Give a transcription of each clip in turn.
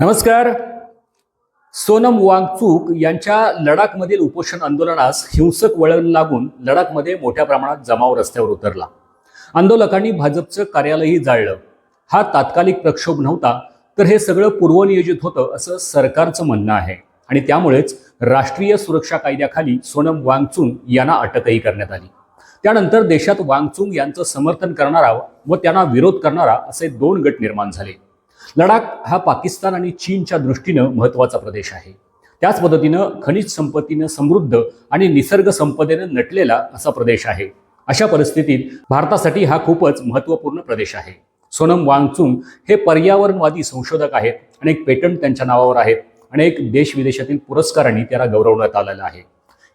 नमस्कार. सोनम वांगचूक यांच्या लडाखमधील उपोषण आंदोलनास हिंसक वळण लागून लडाखमध्ये मोठ्या प्रमाणात जमाव रस्त्यावर उतरला. आंदोलकांनी भाजपचं कार्यालयही जाळलं. हा तात्कालिक प्रक्षोभ नव्हता तर हे सगळं पूर्वनियोजित होतं असं सरकारचं म्हणणं आहे. आणि त्यामुळेच राष्ट्रीय सुरक्षा कायद्याखाली सोनम वांगचुंग यांना अटकही करण्यात आली. त्यानंतर देशात वांगचुंग यांचं समर्थन करणारा व त्यांना विरोध करणारा असे दोन गट निर्माण झाले. लडाख हा पाकिस्तान आणि चीनच्या दृष्टीनं महत्त्वाचा प्रदेश आहे. त्याच पद्धतीनं खनिज संपत्तीनं समृद्ध आणि निसर्ग संपदेनं नटलेला असा प्रदेश आहे. अशा परिस्थितीत भारतासाठी हा खूपच महत्त्वपूर्ण प्रदेश आहे. सोनम वांगचुंग हे पर्यावरणवादी संशोधक आहेत अनेक पेटंट त्यांच्या नावावर आहेत अनेक देश विदेशातील पुरस्कारांनी त्याला गौरवण्यात आलेलं आहे.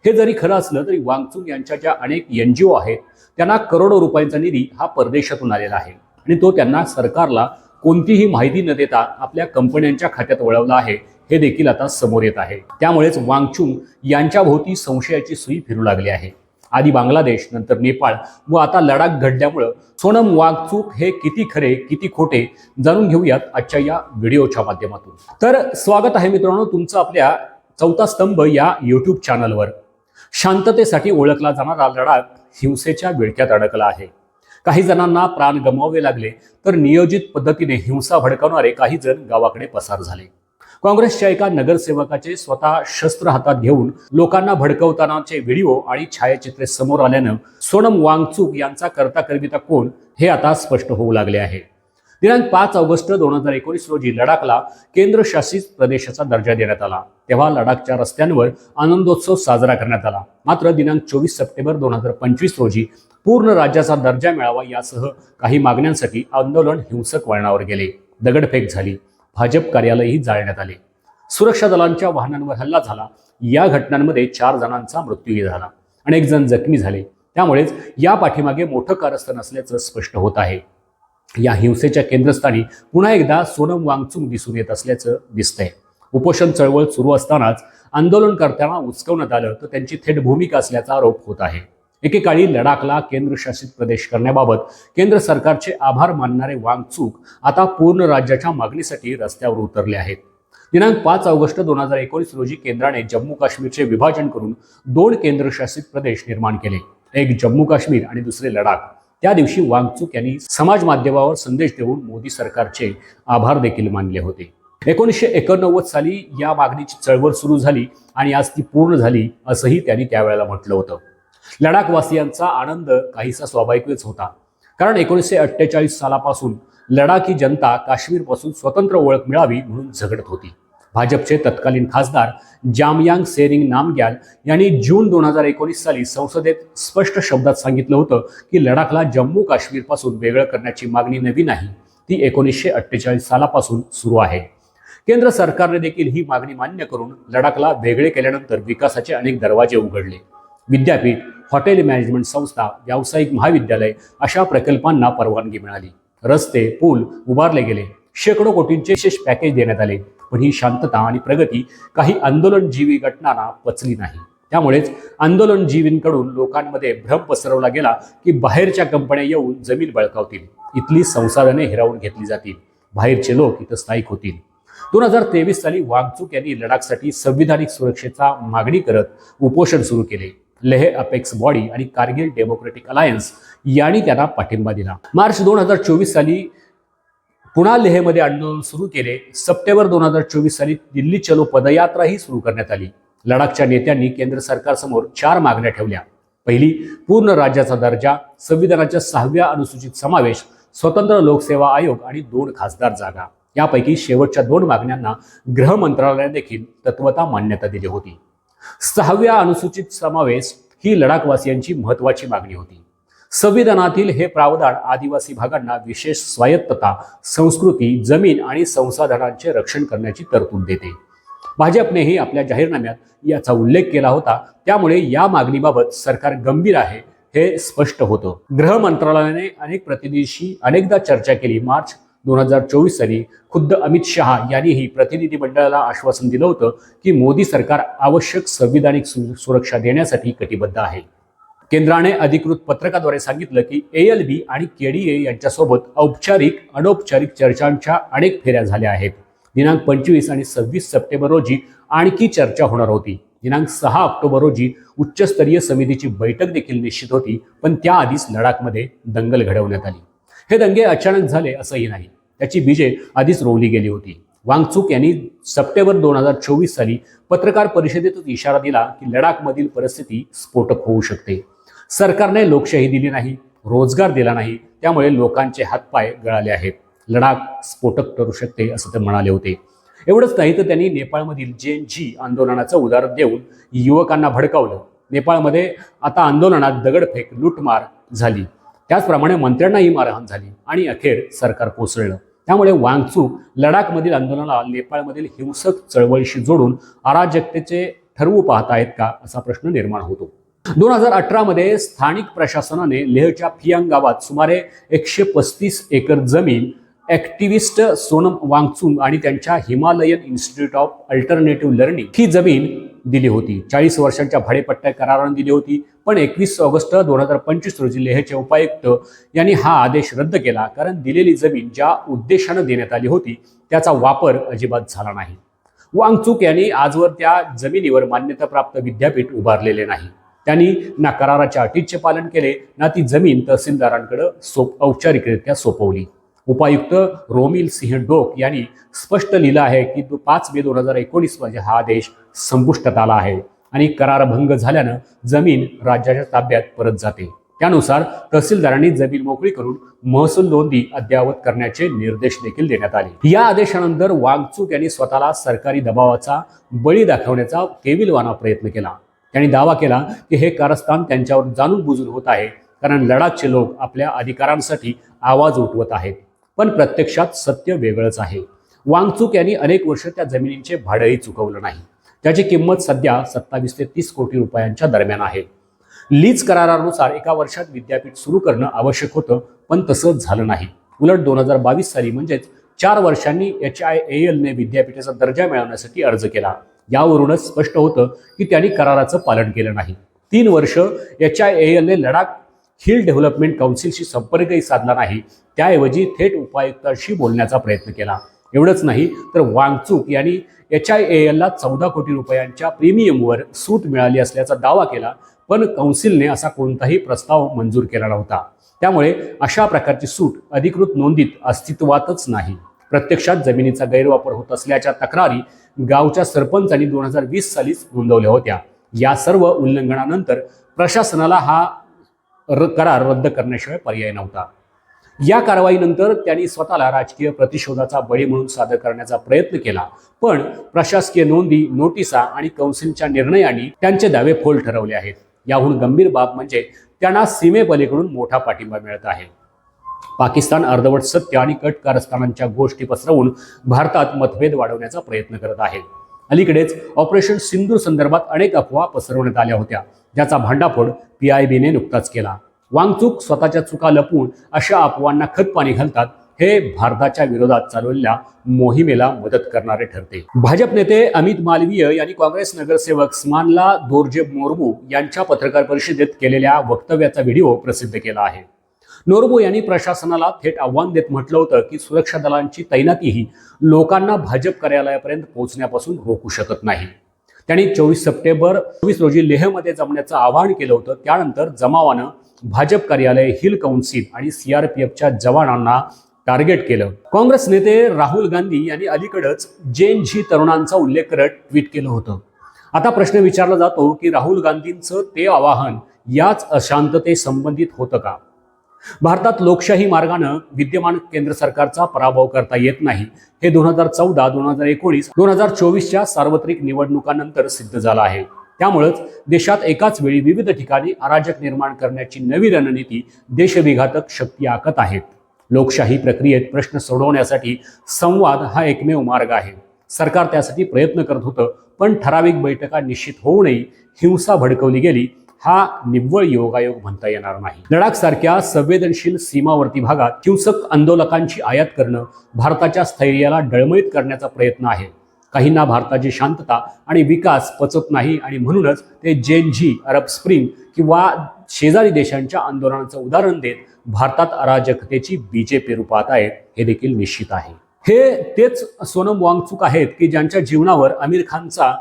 हे जरी खरं असलं तरी वांगचुंग यांच्या ज्या अनेक एन जी ओ आहेत त्यांना करोडो रुपयांचा निधी हा परदेशातून आलेला आहे आणि तो त्यांना सरकारला कोणतीही माहिती न देता आपल्या कंपन्यांच्या खात्यात वळवला आहे हे देखील आता समोर येत आहे. त्यामुळेच वांगचुंग यांच्या भोवती संशयाची सुई फिरू लागली आहे. आधी बांगलादेश नंतर नेपाळ व आता लडाख घडल्यामुळं सोनम वागचूक हे किती खरे किती खोटे जाणून घेऊयात आजच्या या व्हिडिओच्या माध्यमातून. तर स्वागत आहे मित्रांनो तुमचं आपल्या चौथा स्तंभ या युट्यूब चॅनलवर शांततेसाठी ओळखला जाणारा लडाख हिंसेच्या विळक्यात अडकला आहे. काही जणांना प्राण गमवावे लागले तर नियोजित पद्धतीने हिंसा भडकावणारे काही जण गावाकडे पसार झाले. काँग्रेसच्या एका नगरसेवकाचे स्वतः शस्त्र हातात घेऊन लोकांना भडकवतानाचे व्हिडिओ आणि छायाचित्रे समोर आल्यानं सोनम वांगचूक यांचा करता करविता कोण हे आता स्पष्ट होऊ लागले आहे. दिनांक पाच ऑगस्ट दोन हजार एकोणीस रोजी लडाखला केंद्रशासित प्रदेशाचा दर्जा देण्यात आला. तेव्हा लडाखच्या रस्त्यांवर आनंदोत्सव साजरा करण्यात आला. मात्र दिनांक चोवीस सप्टेंबर दोन हजार पंचवीस रोजी पूर्ण राज्याचा दर्जा मिळावा यासह काही मागण्यांसाठी आंदोलन हिंसक वळणावर गेले. दगडफेक झाली. भाजप कार्यालयही जाळण्यात आले. सुरक्षा दलांच्या वाहनांवर हल्ला झाला. या घटनांमध्ये चार जणांचा मृत्यूही झाला. अनेक जण जखमी झाले. त्यामुळेच या पाठीमागे मोठं कारस्थान असल्याचं स्पष्ट होत आहे. या हिंसेच्या केंद्रस्थानी पुन्हा एकदा सोनम वांगचूक दिसून येत असल्याचं दिसतंय. उपोषण चळवळ सुरू असतानाच आंदोलनकर्त्यांना उचकवण्यात आलं तर त्यांची थेट भूमिका असल्याचा आरोप होत आहे. एकेकाळी लडाखला केंद्रशासित प्रदेश करण्याबाबत केंद्र सरकारचे आभार मानणारे वांगचूक आता पूर्ण राज्याच्या मागणीसाठी रस्त्यावर उतरले आहेत. दिनांक पाच ऑगस्ट दोन हजार एकोणीस रोजी केंद्राने जम्मू काश्मीरचे विभाजन करून दोन केंद्रशासित प्रदेश निर्माण केले. एक जम्मू काश्मीर आणि दुसरे लडाख. त्या दिवशी वांगचूक यांनी समाज माध्यमावर संदेश देऊन मोदी सरकारचे आभार देखील मानले होते. एकोणीसशे एकोणनव्वद साली या मागणीची चळवळ सुरू झाली आणि आज ती पूर्ण झाली असंही त्यांनी त्यावेळेला म्हटलं होतं. लडाखवासियांचा आनंद काहीसा स्वाभाविकच होता. कारण एकोणीसशे अठ्ठेचाळीस सालापासून लडाखी जनता काश्मीरपासून स्वतंत्र ओळख मिळावी म्हणून झगडत होती. भाजपचे तत्कालीन खासदार जामयांग सेरिंग नामग्याल यांनी जून दोन हजार एकोणीस साली संसदेत स्पष्ट शब्दात सांगितलं होतं की लडाखला जम्मू काश्मीरपासून वेगळं करण्याची मागणी नवी नाही. ती एकोणीसशे अठ्ठेचाळीस सालापासून सुरू आहे. केंद्र सरकारने देखील ही मागणी मान्य करून लडाखला वेगळे केल्यानंतर विकासाचे अनेक दरवाजे उघडले. विद्यापीठ हॉटेल मॅनेजमेंट संस्था व्यावसायिक महाविद्यालय अशा प्रकल्पांना परवानगी मिळाली. रस्ते पूल उभारले गेले. शेकडो कोटींचे विशेष पॅकेज देण्यात आले. पण ही शांतता आणि प्रगती काही आंदोलनजीवी घटनांना पचली नाही. त्यामुळेच आंदोलनजीवींकडून लोकांमध्ये भ्रम पसरवला गेला की बाहेरच्या कंपन्या येऊन जमीन बळकावतील. इथली संसाधने हिरावून घेतली जातील. बाहेरचे लोक इथं स्थायिक होतील. दोन हजार तेवीस साली वांगचूक यांनी लडाखसाठी संविधानिक सुरक्षेचा मागणी करत उपोषण सुरू केले. लेह अपेक्स बॉडी आणि कारगिल डेमोक्रेटिक अलायन्स यांनी त्यांना पाठिंबा दिला. मार्च दोन हजार चोवीस साली पुन्हा लेहमध्ये आंदोलन सुरू केले. सप्टेंबर दोन हजार चोवीस साली दिल्ली चलो पदयात्राही सुरू करण्यात आली. लडाखच्या नेत्यांनी केंद्र सरकारसमोर चार मागण्या ठेवल्या. पहिली पूर्ण राज्याचा दर्जा संविधानाच्या सहाव्या अनुसूचित समावेश स्वतंत्र लोकसेवा आयोग आणि दोन खासदार जागा. यापैकी शेवटच्या दोन मागण्यांना गृह मंत्रालयाने देखील तत्वता मान्यता दिली होती. सहाव्या अनुसूचित समावेश ही लडाखवासियांची महत्वाची मागणी होती. संविधानातील हे प्रावधान आदिवासी भागांना विशेष स्वायत्तता संस्कृती जमीन आणि संसाधनांचे रक्षण करण्याची तरतूद देते. भाजपनेही आपल्या जाहीरनाम्यात याचा उल्लेख केला होता. त्यामुळे या मागणीबाबत सरकार गंभीर आहे हे स्पष्ट होतं. गृह मंत्रालयाने अनेक प्रतिनिधीशी अनेकदा चर्चा केली. मार्च दोन हजार चोवीस साली खुद्द अमित शहा यांनीही प्रतिनिधी मंडळाला आश्वासन दिलं होतं की मोदी सरकार आवश्यक संविधानिक सु- सुरक्षा देण्यासाठी कटिबद्ध आहे. केंद्राने अधिकृत पत्रकाद्वारे सांगितलं की एल बी आणि केडीए यांच्यासोबत औपचारिक अनौपचारिक चर्चांच्या अनेक फेऱ्या झाल्या आहेत. दिनांक पंचवीस आणि सव्वीस सप्टेंबर रोजी आणखी चर्चा होणार होती. दिनांक सहा ऑक्टोबर रोजी उच्चस्तरीय समितीची बैठक देखील निश्चित होती पण त्याआधीच लडाखमध्ये दंगल घडवण्यात आली. हे दंगे अचानक झाले असंही नाही. त्याची बीजे आधीच रोवली गेली होती. वांगचूक यांनी सप्टेंबर दोन हजार चोवीस साली पत्रकार परिषदेतच इशारा दिला की लडाखमधील परिस्थिती स्फोटक होऊ शकते. सरकारने लोकशाही दिली नाही रोजगार दिला नाही त्यामुळे लोकांचे हातपाय गळाले आहेत. लडाख स्फोटक ठरू शकते असं ते म्हणाले होते. एवढंच नाही तर त्यांनी नेपाळमधील जे जी आंदोलनाचं उदाहरण देऊन युवकांना भडकावलं. नेपाळमध्ये आता आंदोलनात दगडफेक लूटमार झाली. त्याचप्रमाणे मंत्र्यांनाही मारहाण झाली आणि अखेर सरकार कोसळलं. त्यामुळे वांगचू लडाखमधील आंदोलनाला नेपाळमधील हिंसक चळवळीशी जोडून अराजकतेचे ठरवू पाहत आहेत का असा प्रश्न निर्माण होतो. दोन हजार अठरामध्ये स्थानिक प्रशासनाने लेहच्या फियांग गावात सुमारे एकशे पस्तीस एकर जमीन ॲक्टिव्हिस्ट सोनम वांगचुंग आणि त्यांच्या Himalayan Institute of Alternative Learning ही जमीन दिली होती. चाळीस वर्षांच्या भाडेपट्ट्या करारानं दिली होती. पण एकवीस ऑगस्ट दोन हजार पंचवीस रोजी लेहचे उपायुक्त यांनी हा आदेश रद्द केला कारण दिलेली जमीन ज्या उद्देशानं देण्यात आली होती त्याचा वापर अजिबात झाला नाही. वांगचूक यांनी आजवर त्या जमिनीवर मान्यताप्राप्त विद्यापीठ उभारलेले नाही. त्यांनी ना कराराच्या अटीचे पालन केले ना ती जमीन तहसीलदारांकडे सोप औपचारिकरित्या सोपवली. उपायुक्त रोमिल सिंह डोक यांनी स्पष्ट लिहिलं आहे की तो पाच मे दोन हजार एकोणीसमध्ये हा आदेश संपुष्टात आला आहे आणि करारभंग झाल्यानं जमीन राज्याच्या ताब्यात परत जाते. त्यानुसार तहसीलदारांनी जमीन मोकळी करून महसूल नोंदी अद्ययावत करण्याचे निर्देश देखील देण्यात आले. या आदेशानंतर वागचूक यांनी स्वतःला सरकारी दबावाचा बळी दाखवण्याचा केविलवाना प्रयत्न केला. त्यांनी दावा केला की हे कारस्थान त्यांच्यावर जाणून बुजून होत आहे कारण लडाखचे लोक आपल्या अधिकारांसाठी आवाज उठवत आहेत. पण प्रत्यक्षात सत्य वेगळंच आहे. वांगचूक यांनी अनेक वर्ष त्या जमिनींचे भाडंही चुकवलं नाही. त्याची किंमत सध्या सत्तावीस ते तीस कोटी रुपयांच्या दरम्यान आहे. लीज करारानुसार एका वर्षात विद्यापीठ सुरू करणं आवश्यक होतं पण तसं झालं नाही. उलट दोन हजार बावीस साली म्हणजेच चार वर्षांनी एच आय एलने विद्यापीठाचा दर्जा मिळवण्यासाठी अर्ज केला. यावरूनच स्पष्ट होतं की त्यांनी कराराचं पालन केलं नाही. तीन वर्ष एच आय ए एलने लडाख हिल डेव्हलपमेंट काउन्सिलशी संपर्कही साधला नाही. त्याऐवजी थेट उपायुक्तांशी बोलण्याचा प्रयत्न केला. एवढंच नाही तर वांगचूक यांनी एच आय ए एलला चौदा कोटी रुपयांच्या प्रीमियमवर सूट मिळाली असल्याचा दावा केला पण कौन्सिलने असा कोणताही प्रस्ताव मंजूर केला नव्हता. त्यामुळे अशा प्रकारची सूट अधिकृत नोंदीत अस्तित्वातच नाही. प्रत्यक्षात जमिनीचा गैरवापर होत असल्याच्या तक्रारी गावच्या सरपंचांनी दोन हजार वीस सालीच नोंदवल्या होत्या. या सर्व उल्लंघनानंतर प्रशासनाला हा र करार रद्द करण्याशिवाय पर्याय नव्हता. या कारवाईनंतर त्यांनी स्वतःला राजकीय प्रतिशोधाचा बळी म्हणून सादर करण्याचा प्रयत्न केला. पण प्रशासकीय नोंदी नोटिसा आणि कौन्सिलच्या निर्णयांनी त्यांचे दावे फोल ठरवले आहेत. याहून गंभीर बाब म्हणजे त्यांना सीमेपलीकडून मोठा पाठिंबा मिळत आहे. पाकिस्तान अर्धवट सत्य आणि कट कारस्थानांच्या गोष्टी पसरवून भारतात मतभेद वाढवण्याचा प्रयत्न करत आहे. अलीकडेच ऑपरेशन सिंधूर संदर्भात अनेक अफवा पसरवण्यात आल्या होत्या ज्याचा भांडाफोड पी नुकताच केला. वांगचूक स्वतःच्या चुका लपवून अशा अफवांना खतपाणी घालतात हे भारताच्या विरोधात चालवलेल्या मोहिमेला मदत करणारे ठरते. भाजप नेते अमित मालवीय यांनी काँग्रेस नगरसेवक स्मानला दोरजे मोर्मू यांच्या पत्रकार परिषदेत केलेल्या वक्तव्याचा व्हिडिओ प्रसिद्ध केला आहे. नोरबो यांनी प्रशासनाला थेट आव्हान देत म्हटलं होतं की सुरक्षा दलांची तैनातीही लोकांना भाजप कार्यालयापर्यंत पोहोचण्यापासून रोखू शकत नाही. त्यांनी चोवीस सप्टेंबर चोवीस रोजी लेहमध्ये जमण्याचं आवाहन केलं होतं. त्यानंतर जमावानं भाजप कार्यालय हिल कौन्सिल आणि सीआरपीएफच्या जवानांना टार्गेट केलं. काँग्रेस नेते राहुल गांधी यांनी अलीकडच जेन झी तरुणांचा उल्लेख करत ट्विट केलं होतं. आता प्रश्न विचारला जातो की राहुल गांधींचं ते आवाहन याच अशांतते संबंधित होतं का? भारतात लोकशाही मार्गानं विद्यमान केंद्र सरकारचा पराभव करता येत नाही. हे दोन हजार चौदा दोन हजार एकोणीस दोन हजार चोवीसच्या सार्वत्रिक निवडणुकांनंतर सिद्ध झालं आहे. त्यामुळेच देशात एकाच वेळी विविध ठिकाणी अराजक निर्माण करण्याची नवी रणनीती देशविघातक शक्ती आखत आहेत लोकशाही प्रक्रियेत प्रश्न सोडवण्यासाठी संवाद हा एकमेव मार्ग आहे. सरकार त्यासाठी प्रयत्न करत होतं पण ठराविक बैठका निश्चित होऊनही हिंसा भडकवली गेली हा निव्वळ योगायोग म्हणता येणार नाही. लडाख सारख्या संवेदनशील सीमावर्ती भागात हिंसक आंदोलकांची आयात करणं भारताच्या स्थैर्याला डळमळीत करण्याचा प्रयत्न आहे. काहींना भारताची शांतता आणि विकास पचत नाही आणि म्हणूनच ते जेन झी अरब स्प्रिंग किंवा शेजारी देशांच्या आंदोलनाचं उदाहरण देत भारतात अराजकतेची बीजे रूपात आहेत हे देखील निश्चित आहे. हे तेच सोनम वांगचूक आहेत की ज्यांच्या जीवनावर आमिर खानचा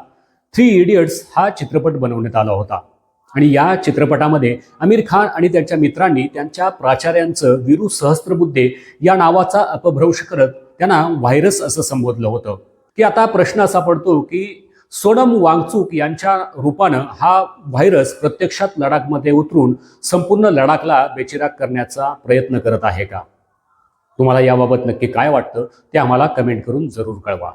थ्री इडियट्स हा चित्रपट बनवण्यात आला होता. आणि या चित्रपटामध्ये आमिर खान आणि त्यांच्या मित्रांनी त्यांच्या प्राचार्यांचं वीरू सहस्त्रबुद्धे या नावाचा अपभ्रंश करत त्यांना व्हायरस असं संबोधलं होतं. की आता प्रश्न असा पडतो की सोनम वांगचूक यांच्या रूपानं हा व्हायरस प्रत्यक्षात लडाखमध्ये उतरून संपूर्ण लडाखला बेचिराग करण्याचा प्रयत्न करत आहे का? तुम्हाला याबाबत नक्की काय वाटतं ते आम्हाला कमेंट करून जरूर कळवा.